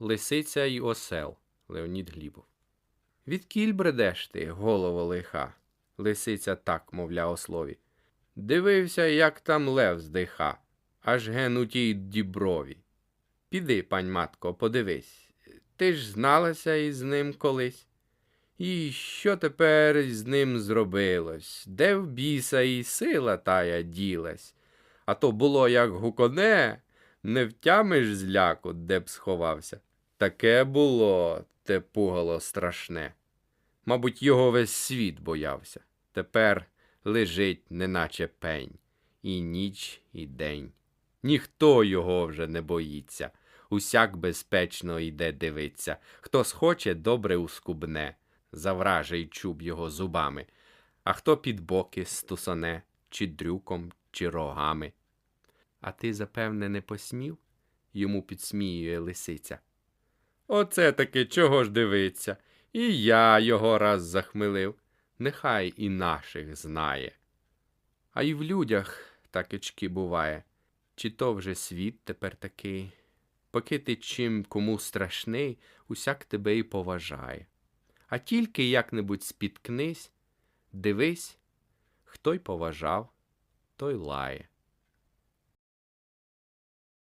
Лисиця й осел Леонід Глібов. Відкіль бредеш ти, голово лиха? Лисиця так, мовля ослові. Дивився, як там лев здиха, аж ген у тій діброві. Піди, пань матко, подивись. Ти ж зналася із ним колись. І що тепер з ним зробилось? Де в біса і сила тая ділась? А то було як гуконе, не втямиш зляку, де б сховався. Таке було, те пугало страшне. Мабуть, його весь світ боявся. Тепер лежить, неначе пень, і ніч, і день. Ніхто його вже не боїться, усяк безпечно йде дивиться. Хто схоче, добре ускубне, завражий чуб його зубами, а хто під боки стусане, чи дрюком, чи рогами. А ти, запевне, не посмів? йому підсміює лисиця. Оце таки чого ж дивиться? І я його раз захмелив, нехай і наших знає. А й в людях такички буває, чи то вже світ тепер такий. Поки ти чим кому страшний, усяк тебе і поважає. А тільки як-небудь спіткнись, дивись, хто й поважав, той лає.